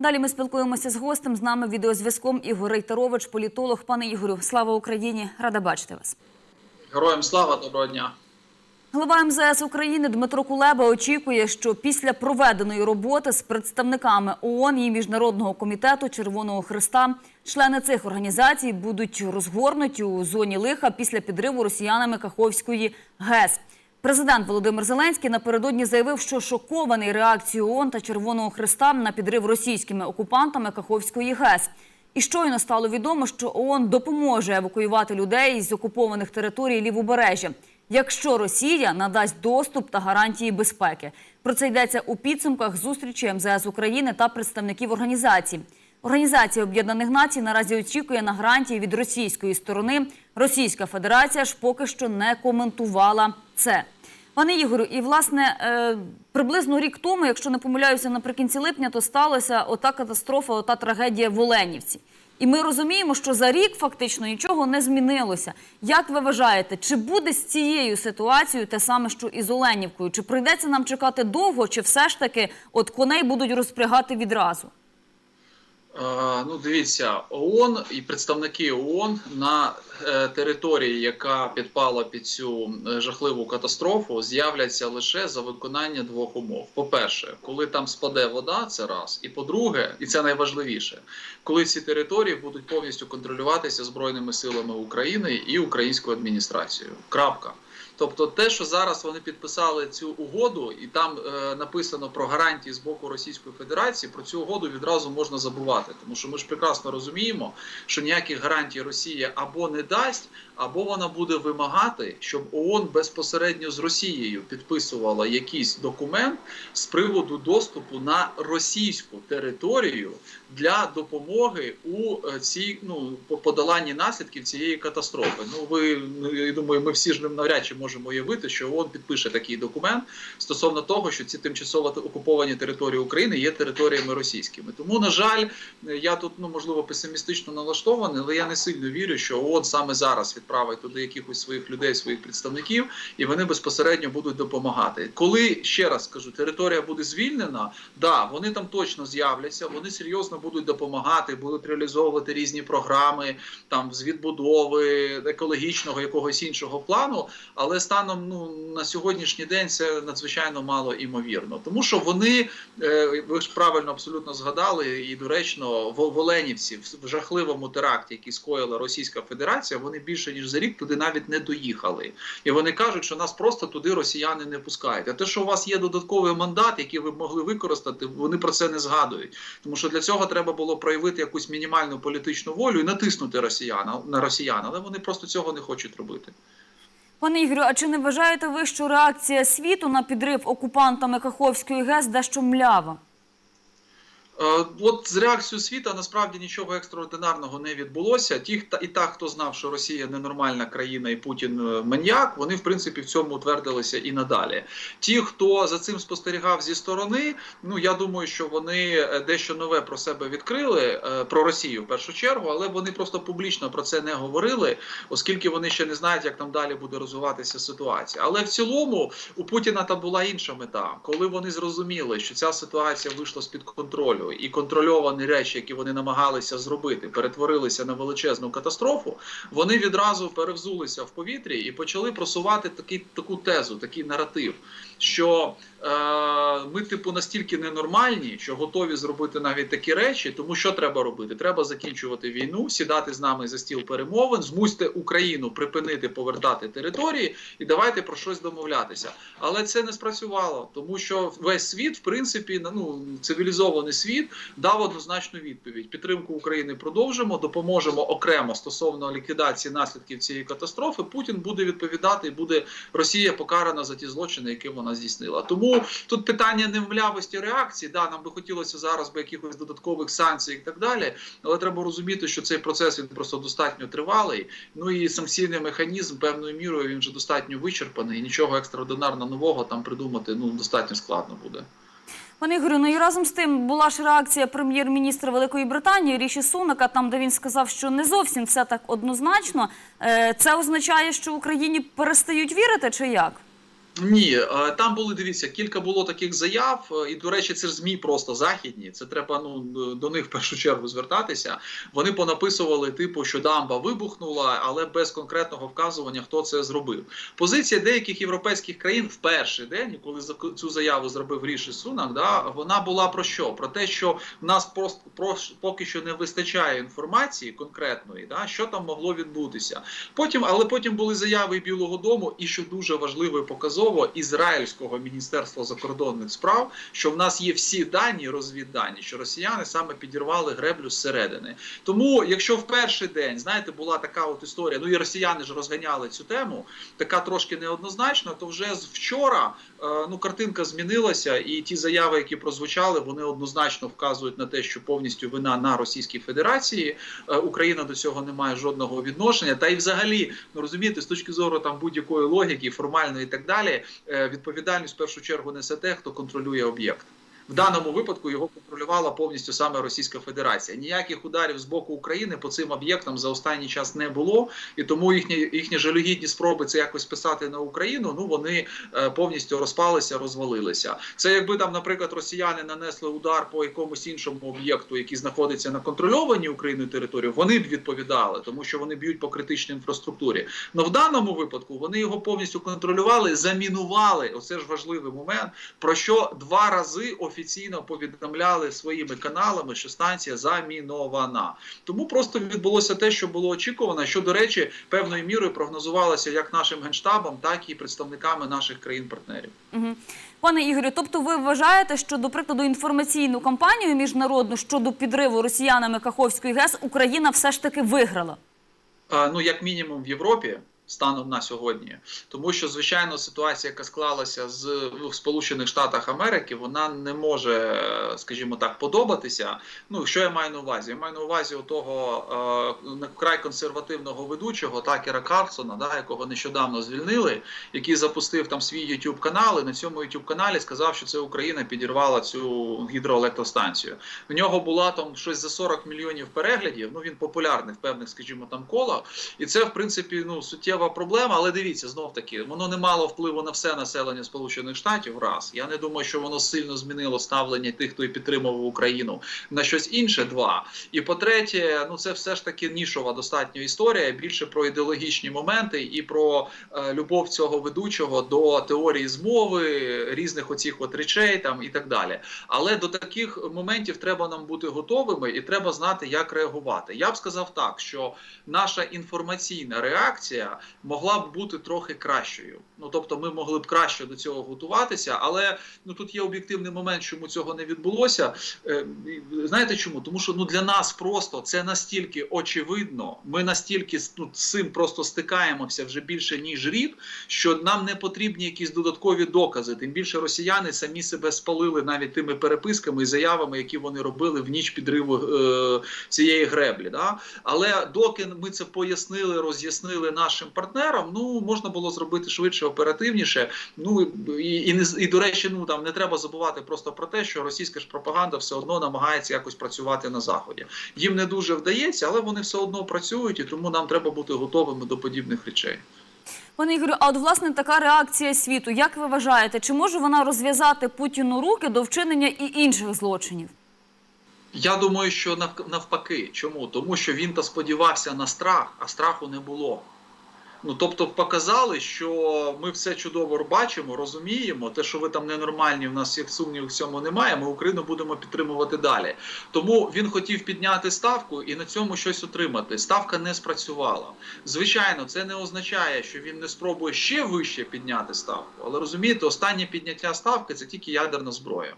Далі ми спілкуємося з гостем. З нами відеозв'язком Ігор Рейтерович, політолог. Пане Ігорю, слава Україні! Рада бачити вас. Героям слава, доброго дня. Голова МЗС України Дмитро Кулеба очікує, що після проведеної роботи з представниками ООН і Міжнародного комітету Червоного Христа члени цих організацій будуть розгорнуті у зоні лиха після підриву росіянами Каховської ГЕС. Президент Володимир Зеленський напередодні заявив, що шокований реакцією ООН та Червоного Христа на підрив російськими окупантами Каховської ГЕС. І щойно стало відомо, що ООН допоможе евакуювати людей з окупованих територій лівобережжя, якщо Росія надасть доступ та гарантії безпеки. Про це йдеться у підсумках зустрічі МЗС України та представників організацій. Організація Об'єднаних Націй наразі очікує на гарантії від російської сторони. Російська Федерація ж поки що не коментувала це. Пане Ігорю, і власне е, приблизно рік тому, якщо не помиляюся, наприкінці липня, то сталася ота катастрофа, ота трагедія в Оленівці. І ми розуміємо, що за рік фактично нічого не змінилося. Як ви вважаєте, чи буде з цією ситуацією те саме, що і з Оленівкою? Чи прийдеться нам чекати довго, чи все ж таки от коней будуть розпрягати відразу? Ну, дивіться, ООН і представники ООН на е, території, яка підпала під цю е, жахливу катастрофу, з'являться лише за виконання двох умов. По-перше, коли там спаде вода, це раз. І по-друге, і це найважливіше, коли ці території будуть повністю контролюватися збройними силами України і українською адміністрацією. Крапка. Тобто, те, що зараз вони підписали цю угоду, і там е, написано про гарантії з боку Російської Федерації, про цю угоду відразу можна забувати, тому що ми ж прекрасно розуміємо, що ніяких гарантій Росія або не дасть, або вона буде вимагати, щоб ООН безпосередньо з Росією підписувала якийсь документ з приводу доступу на російську територію для допомоги у е, цій ну по- подоланні наслідків цієї катастрофи. Ну ви ну, я думаю, ми всі ж навряд чи можемо уявити, що ООН підпише такий документ стосовно того, що ці тимчасово окуповані території України є територіями російськими. Тому, на жаль, я тут ну можливо песимістично налаштований, але я не сильно вірю, що ООН саме зараз відправить туди якихось своїх людей, своїх представників, і вони безпосередньо будуть допомагати. Коли ще раз скажу, територія буде звільнена, да, вони там точно з'являться, вони серйозно будуть допомагати, будуть реалізовувати різні програми там з відбудови екологічного якогось іншого плану. Але станом ну на сьогоднішній день це надзвичайно мало імовірно, тому що вони е, ви ж правильно абсолютно згадали, і доречно в Оленівці в жахливому теракті, який скоїла Російська Федерація, вони більше ніж за рік туди навіть не доїхали, і вони кажуть, що нас просто туди росіяни не пускають. А те, що у вас є додатковий мандат, який ви могли використати, вони про це не згадують. Тому що для цього треба було проявити якусь мінімальну політичну волю і натиснути росіян на росіян, але вони просто цього не хочуть робити. Пане Ігорю, а чи не вважаєте ви, що реакція світу на підрив окупантами Каховської ГЕС дещо млява? Е, От з реакцією світа насправді нічого екстраординарного не відбулося. Ті хто і так, хто знав, що Росія ненормальна країна і Путін е, маньяк, вони в принципі в цьому утвердилися і надалі. Ті, хто за цим спостерігав зі сторони, ну я думаю, що вони е, дещо нове про себе відкрили про Росію в першу чергу, але вони просто публічно про це не говорили, оскільки вони ще не знають, як там далі буде розвиватися ситуація. Але в цілому у Путіна там була інша мета, коли вони зрозуміли, що ця ситуація вийшла з під контролю, і контрольовані речі, які вони намагалися зробити, перетворилися на величезну катастрофу. Вони відразу перевзулися в повітрі і почали просувати такий таку тезу, такий наратив, що е, ми, типу, настільки ненормальні, що готові зробити навіть такі речі. Тому що треба робити? Треба закінчувати війну, сідати з нами за стіл перемовин, змусьте Україну припинити повертати території і давайте про щось домовлятися. Але це не спрацювало, тому що весь світ, в принципі, ну цивілізований світ дав однозначну відповідь: підтримку України продовжимо, допоможемо окремо стосовно ліквідації наслідків цієї катастрофи. Путін буде відповідати, і буде Росія покарана за ті злочини, які вона здійснила. Тому тут питання не в млявості реакції. Да, нам би хотілося зараз би якихось додаткових санкцій і так далі. Але треба розуміти, що цей процес він просто достатньо тривалий. Ну і санкційний механізм певною мірою він вже достатньо вичерпаний. І нічого екстраординарно нового там придумати ну достатньо складно буде. Пане Ігорю, ну і разом з тим була ж реакція прем'єр-міністра Великої Британії Ріші Сунака, там де він сказав, що не зовсім все так однозначно. Е, Це означає, що Україні перестають вірити, чи як? Ні, е, там були дивіться, кілька було таких заяв, е, і до речі, це змі просто західні. Це треба ну до них в першу чергу звертатися. Вони понаписували, типу, що дамба вибухнула, але без конкретного вказування, хто це зробив. Позиція деяких європейських країн в перший день, коли цю заяву зробив Ріші Сунак, да вона була про що? Про те, що в нас просто про, поки що не вистачає інформації конкретної, да що там могло відбутися. Потім, але потім були заяви Білого Дому, і що дуже важливо і показово, ізраїльського міністерства закордонних справ, що в нас є всі дані, розвіддані, що росіяни саме підірвали греблю зсередини. Тому, якщо в перший день, знаєте, була така от історія, ну і росіяни ж розганяли цю тему, така трошки неоднозначна, то вже з вчора ну картинка змінилася, і ті заяви, які прозвучали, вони однозначно вказують на те, що повністю вина на Російській Федерації. Е, Україна до цього не має жодного відношення. Та й взагалі, ну розумієте, з точки зору там будь-якої логіки, формальної і так далі, е, відповідальність в першу чергу несе те, хто контролює об'єкт. В даному випадку його контролювала повністю саме Російська Федерація. Ніяких ударів з боку України по цим об'єктам за останній час не було, і тому їхні їхні жалюгідні спроби це якось писати на Україну. Ну вони е, повністю розпалися, розвалилися. Це якби там, наприклад, росіяни нанесли удар по якомусь іншому об'єкту, який знаходиться на контрольованій Україною території, вони б відповідали, тому що вони б'ють по критичній інфраструктурі. Но в даному випадку вони його повністю контролювали, замінували. Оце ж важливий момент. Про що два рази офіційно повідомляли своїми каналами, що станція замінована. Тому просто відбулося те, що було очікувано. Що до речі, певною мірою прогнозувалося як нашим генштабом, так і представниками наших країн-партнерів. Угу. Пане Ігорю, тобто ви вважаєте, що, до прикладу, інформаційну кампанію міжнародну щодо підриву росіянами Каховської ГЕС Україна все ж таки виграла? Ну як мінімум в Європі. Станом на сьогодні, тому що звичайно ситуація, яка склалася з ну, в Сполучених Штатах Америки, вона не може, скажімо так, подобатися. Ну що я маю на увазі? Я маю на увазі того е, край консервативного ведучого Такера Карлсона, да, якого нещодавно звільнили, який запустив там свій YouTube канал. І на цьому YouTube каналі сказав, що це Україна підірвала цю гідроелектростанцію. В нього була там щось за 40 мільйонів переглядів. Ну він популярний в певних, скажімо, там колах, і це в принципі ну суттєва проблема. Але дивіться, знов таки воно не мало впливу на все населення Сполучених Штатів. Раз я не думаю, що воно сильно змінило ставлення тих, хто і підтримував Україну на щось інше. Два і по-третє, ну це все ж таки нішова достатньо історія. Більше про ідеологічні моменти і про е, любов цього ведучого до теорії змови, різних оцих от речей там і так далі. Але до таких моментів треба нам бути готовими і треба знати, як реагувати. Я б сказав так, що наша інформаційна реакція могла б бути трохи кращою. Ну тобто, ми могли б краще до цього готуватися, але ну тут є об'єктивний момент, чому цього не відбулося. Е, знаєте чому? Тому що ну для нас просто це настільки очевидно. Ми настільки ну, з цим просто стикаємося вже більше ніж рік, що нам не потрібні якісь додаткові докази. Тим більше росіяни самі себе спалили навіть тими переписками і заявами, які вони робили в ніч підриву е, цієї греблі. Да? Але доки ми це пояснили, роз'яснили нашим партнерам, ну можна було зробити швидше, оперативніше. Ну і і, не і до речі, ну там не треба забувати просто про те, що російська ж пропаганда все одно намагається якось працювати на заході. Їм не дуже вдається, але вони все одно працюють, і тому нам треба бути готовими до подібних речей. Пане Ігорю, а от власне така реакція світу, як ви вважаєте, чи може вона розв'язати Путіну руки до вчинення і інших злочинів? Я думаю, що навпаки. Чому? Тому що він то сподівався на страх, а страху не було. Ну, тобто, показали, що ми все чудово бачимо, розуміємо. Те, що ви там ненормальні, в нас всіх сумнівів в цьому немає. Ми Україну будемо підтримувати далі. Тому він хотів підняти ставку і на цьому щось отримати. Ставка не спрацювала. Звичайно, це не означає, що він не спробує ще вище підняти ставку. Але розумієте, останнє підняття ставки це тільки ядерна зброя.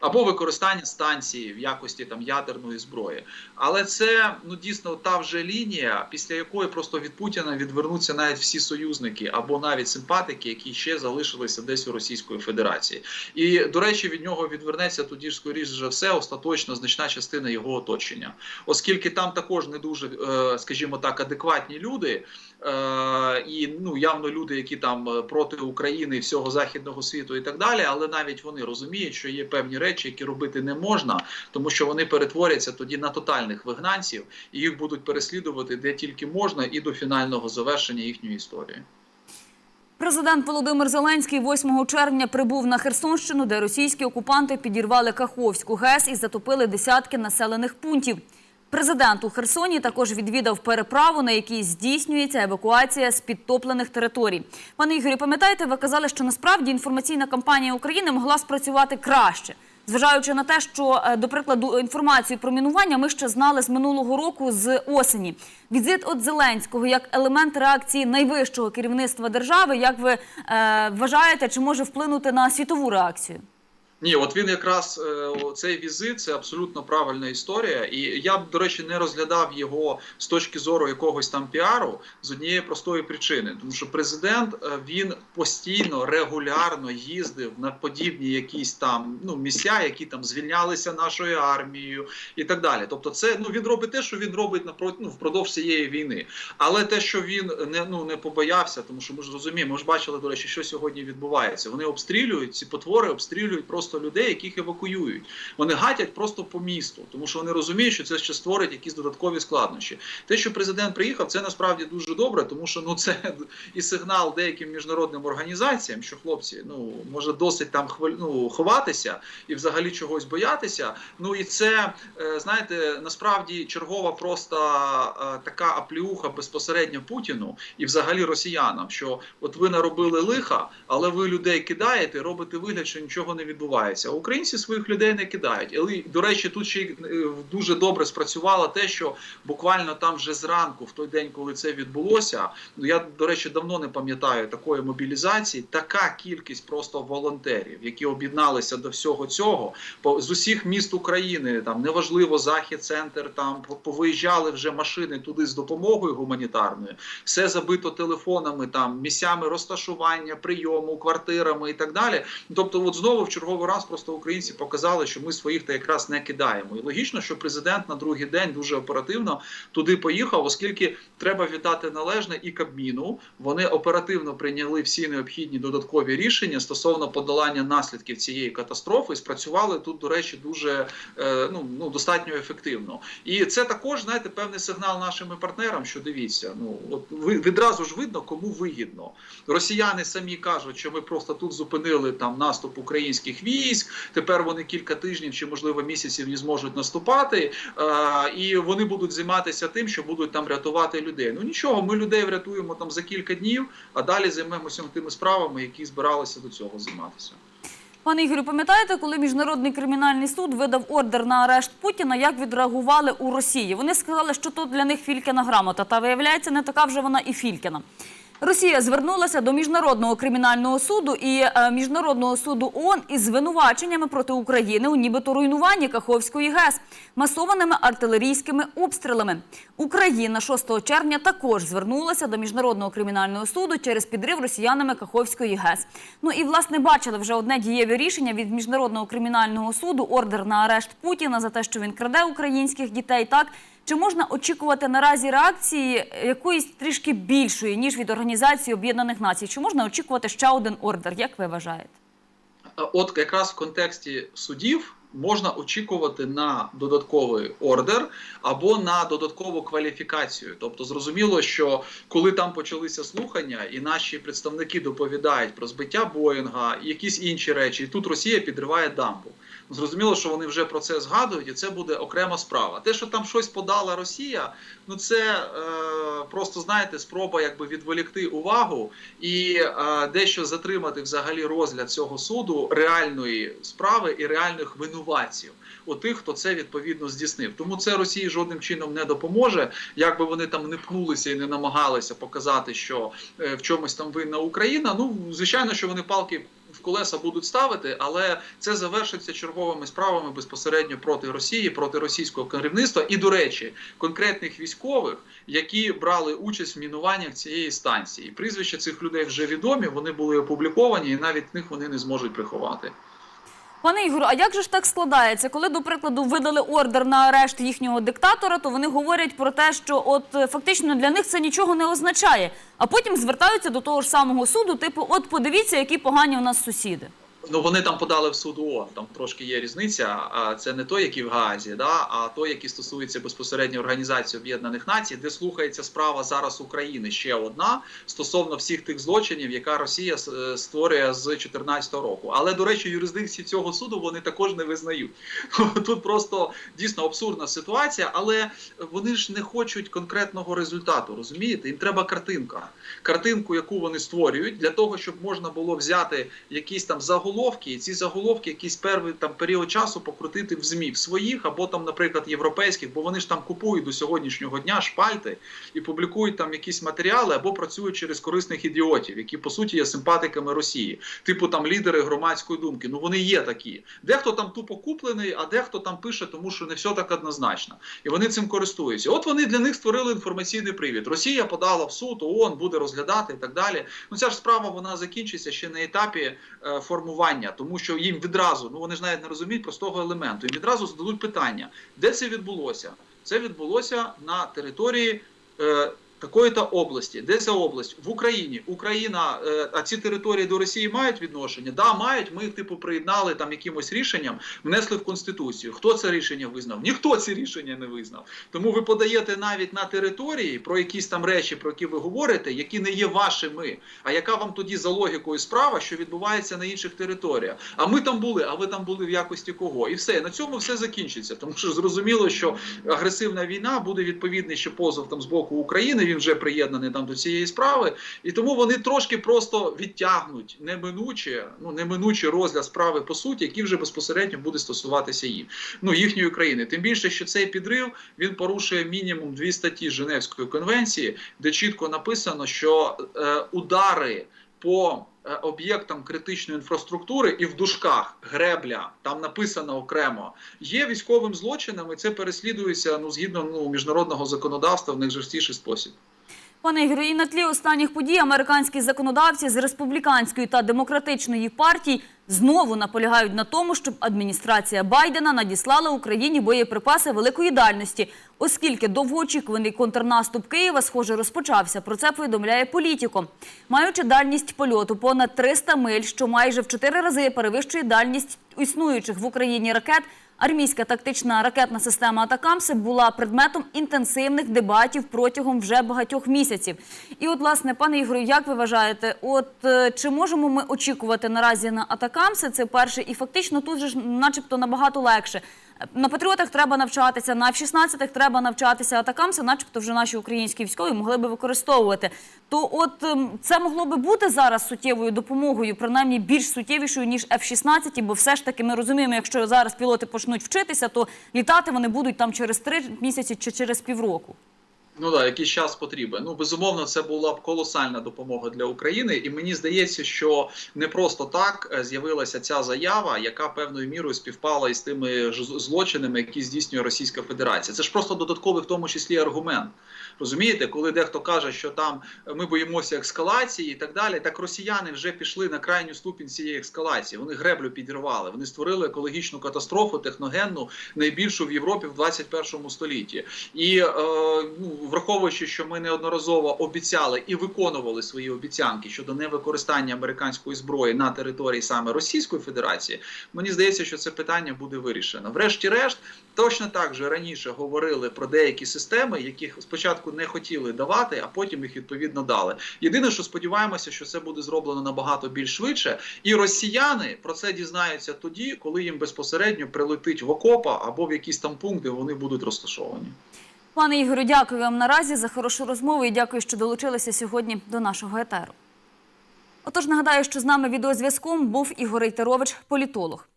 Або використання станції в якості там ядерної зброї, але це ну дійсно та вже лінія, після якої просто від Путіна відвернуться навіть всі союзники або навіть симпатики, які ще залишилися десь у Російської Федерації. І до речі, від нього відвернеться тоді ж скоріше все остаточно значна частина його оточення, оскільки там також не дуже, скажімо так, адекватні люди. Е, і ну явно люди, які там проти України всього західного світу, і так далі, але навіть вони розуміють, що є певні речі, які робити не можна, тому що вони перетворяться тоді на тотальних вигнанців, і їх будуть переслідувати де тільки можна, і до фінального завершення їхньої історії. Президент Володимир Зеленський 8 червня прибув на Херсонщину, де російські окупанти підірвали Каховську ГЕС і затопили десятки населених пунктів. Президент у Херсоні також відвідав переправу, на якій здійснюється евакуація з підтоплених територій. Пане Ігорі, пам'ятаєте, ви казали, що насправді інформаційна кампанія України могла спрацювати краще. Зважаючи на те, що, е, до прикладу, інформацію про мінування ми ще знали з минулого року з осені. Візит от Зеленського як елемент реакції найвищого керівництва держави. Як ви е, вважаєте, чи може вплинути на світову реакцію? Ні, от він якраз е, цей візит це абсолютно правильна історія, і я б, до речі, не розглядав його з точки зору якогось там піару з однієї простої причини, тому що президент е, він постійно регулярно їздив на подібні якісь там ну місця, які там звільнялися нашою армією і так далі. Тобто, це ну він робить те, що він робить напроти ну, впродовж цієї війни. Але те, що він не ну не побоявся, тому що ми ж розуміємо, ми ж бачили, до речі, що сьогодні відбувається. Вони обстрілюють ці потвори, обстрілюють просто людей, яких евакуюють. Вони гатять просто по місту, тому що вони розуміють, що це ще створить якісь додаткові складнощі. Те, що президент приїхав, це насправді дуже добре, тому що ну це і сигнал деяким міжнародним організаціям, що хлопці ну може досить там хвиль, ну, ховатися і взагалі чогось боятися. Ну і це е, знаєте, насправді чергова просто е, така апліуха безпосередньо Путіну і взагалі росіянам, що от ви наробили лиха, але ви людей кидаєте, робите вигляд, що нічого не відбувається. А українці своїх людей не кидають. Але до речі, тут ще е, дуже добре спрацювало те, що буквально там вже зранку, в той день, коли це відбулося, ну я до речі давно не пам'ятаю такої мобілізації. Така кількість просто волонтерів, які об'єдналися до всього цього, по з усіх міст України, там неважливо захід, центр, там по- повиїжджали вже машини туди з допомогою гуманітарною. Все забито телефонами, там місцями розташування, прийому, квартирами і так далі. Тобто, от знову в черговий раз просто українці показали, що ми своїх та якраз не кидаємо. І логічно, що президент на другий день дуже оперативно туди поїхав, оскільки треба віддати належне і Кабміну. Вони оперативно прийняли всі необхідні додаткові рішення стосовно подолання наслідків цієї катастрофи. І спрацювали тут, до речі, дуже е, ну, ну достатньо ефективно. І це також знаєте певний сигнал нашим партнерам, що дивіться, ну от ви відразу ж видно, кому вигідно. Росіяни самі кажуть, що ми просто тут зупинили там наступ українських військ. Тепер вони кілька тижнів чи можливо місяців не зможуть наступати, е, і вони будуть займатися тим, що будуть там рятувати людей. Ну нічого, ми людей врятуємо там за кілька днів, а далі займемося тими справами, які збиралися до цього займатися. Пане Ігорю, пам'ятаєте, коли міжнародний кримінальний суд видав ордер на арешт Путіна, як відреагували у Росії? Вони сказали, що тут для них Фількіна грамота. Та виявляється, не така вже вона і Фількіна. Росія звернулася до міжнародного кримінального суду і е, міжнародного суду ООН із звинуваченнями проти України у нібито руйнуванні Каховської ГЕС масованими артилерійськими обстрілами. Україна 6 червня також звернулася до міжнародного кримінального суду через підрив росіянами Каховської ГЕС. Ну і власне бачили вже одне дієве рішення від міжнародного кримінального суду ордер на арешт Путіна за те, що він краде українських дітей. Так чи можна очікувати наразі реакції якоїсь трішки більшої ніж від Організації Об'єднаних Націй? Чи можна очікувати ще один ордер? Як ви вважаєте? От якраз в контексті судів можна очікувати на додатковий ордер або на додаткову кваліфікацію. Тобто, зрозуміло, що коли там почалися слухання, і наші представники доповідають про збиття Боїнга і якісь інші речі, і тут Росія підриває дамбу. Зрозуміло, що вони вже про це згадують, і це буде окрема справа. Те, що там щось подала Росія, ну це е, просто знаєте, спроба якби відволікти увагу і е, дещо затримати взагалі розгляд цього суду реальної справи і реальних винуватців у тих, хто це відповідно здійснив. Тому це Росії жодним чином не допоможе. Якби вони там не пнулися і не намагалися показати, що е, в чомусь там винна Україна. Ну звичайно, що вони палки. В колеса будуть ставити, але це завершиться черговими справами безпосередньо проти Росії, проти російського керівництва і, до речі, конкретних військових, які брали участь в мінуваннях цієї станції. Прізвища цих людей вже відомі, вони були опубліковані, і навіть них вони не зможуть приховати. Пане Ігорю, а як же ж так складається? Коли, до прикладу, видали ордер на арешт їхнього диктатора, то вони говорять про те, що от е, фактично для них це нічого не означає. А потім звертаються до того ж самого суду, типу, от подивіться, які погані у нас сусіди. Ну, вони там подали в суд ООН, там трошки є різниця. А це не той, який в Гаазі, да, а той, який стосується безпосередньо Організації Об'єднаних Націй, де слухається справа зараз України ще одна стосовно всіх тих злочинів, яка Росія е, створює з 2014 року. Але до речі, юрисдикції цього суду вони також не визнають. Тут просто дійсно абсурдна ситуація, але вони ж не хочуть конкретного результату. Розумієте? Їм треба картинка. Картинку, яку вони створюють, для того, щоб можна було взяти якісь там заголовки, і ці заголовки якийсь певний там період часу покрутити в ЗМІ в своїх або там, наприклад, європейських, бо вони ж там купують до сьогоднішнього дня шпальти і публікують там якісь матеріали або працюють через корисних ідіотів, які по суті є симпатиками Росії, типу там лідери громадської думки. Ну вони є такі. Дехто там тупо куплений, а дехто там пише, тому що не все так однозначно. І вони цим користуються. От вони для них створили інформаційний привід. Росія подала в суд, ООН буде розглядати і так далі. Ну ця ж справа вона закінчиться ще на етапі е, формування, тому що їм відразу, ну вони ж навіть не розуміють простого елементу. Їм відразу зададуть питання, де це відбулося? Це відбулося на території. Е, Такої-то області, де ця область в Україні, Україна, е, а ці території до Росії мають відношення? Да, мають. Ми їх типу приєднали там якимось рішенням, внесли в конституцію. Хто це рішення визнав? Ніхто ці рішення не визнав. Тому ви подаєте навіть на території про якісь там речі, про які ви говорите, які не є вашими. А яка вам тоді за логікою справа, що відбувається на інших територіях? А ми там були, а ви там були в якості кого? І все на цьому все закінчиться. Тому що зрозуміло, що агресивна війна буде відповідний ще позов там з боку України. Він вже приєднаний там до цієї справи, і тому вони трошки просто відтягнуть неминуче, ну неминуче розгляд справи по суті, який вже безпосередньо буде стосуватися їм, ну їхньої країни. Тим більше, що цей підрив він порушує мінімум дві статті Женевської конвенції, де чітко написано, що е, удари по е, об'єктам критичної інфраструктури і в дужках гребля, там написано окремо, є військовим злочином, і це переслідується ну згідно ну міжнародного законодавства в найжорстіший спосіб. Пане Ігорю, і на тлі останніх подій американські законодавці з республіканської та демократичної партій знову наполягають на тому, щоб адміністрація Байдена надіслала Україні боєприпаси великої дальності, оскільки довгоочікуваний контрнаступ Києва, схоже, розпочався. Про це повідомляє політіко. Маючи дальність польоту понад 300 миль, що майже в 4 рази перевищує дальність існуючих в Україні ракет. Армійська тактична ракетна система Атакамси була предметом інтенсивних дебатів протягом вже багатьох місяців. І от, власне, пане Ігорю, як ви вважаєте, от е, чи можемо ми очікувати наразі на Атакамси? Це перше, і фактично тут же ж, начебто, набагато легше. На патріотах треба навчатися, на F-16 треба навчатися, а Атакамси, начебто, вже наші українські військові могли би використовувати. То от ем, це могло би бути зараз суттєвою допомогою, принаймні більш суттєвішою, ніж F-16, бо все ж таки ми розуміємо, якщо зараз пілоти почнуть вчитися, то літати вони будуть там через три місяці чи через півроку. Ну да, якийсь час потрібен. Ну безумовно, це була б колосальна допомога для України, і мені здається, що не просто так е, з'явилася ця заява, яка певною мірою співпала із тими злочинами, які здійснює Російська Федерація. Це ж просто додатковий, в тому числі, аргумент. Розумієте, коли дехто каже, що там ми боїмося ескалації і так далі, так росіяни вже пішли на крайню ступінь цієї ескалації. Вони греблю підірвали. Вони створили екологічну катастрофу, техногенну, найбільшу в Європі в 21 столітті. І е, ну, враховуючи, що ми неодноразово обіцяли і виконували свої обіцянки щодо невикористання американської зброї на території саме Російської Федерації, мені здається, що це питання буде вирішено. Врешті-решт, точно так же раніше говорили про деякі системи, яких спочатку не хотіли давати, а потім їх відповідно дали. Єдине, що сподіваємося, що це буде зроблено набагато більш швидше, і росіяни про це дізнаються тоді, коли їм безпосередньо прилетить в окопа або в якісь там пункти вони будуть розташовані. Пане Ігорю, дякую вам наразі за хорошу розмову і дякую, що долучилися сьогодні до нашого етеру. Отож, нагадаю, що з нами відеозв'язком був Ігор Рейтерович, політолог.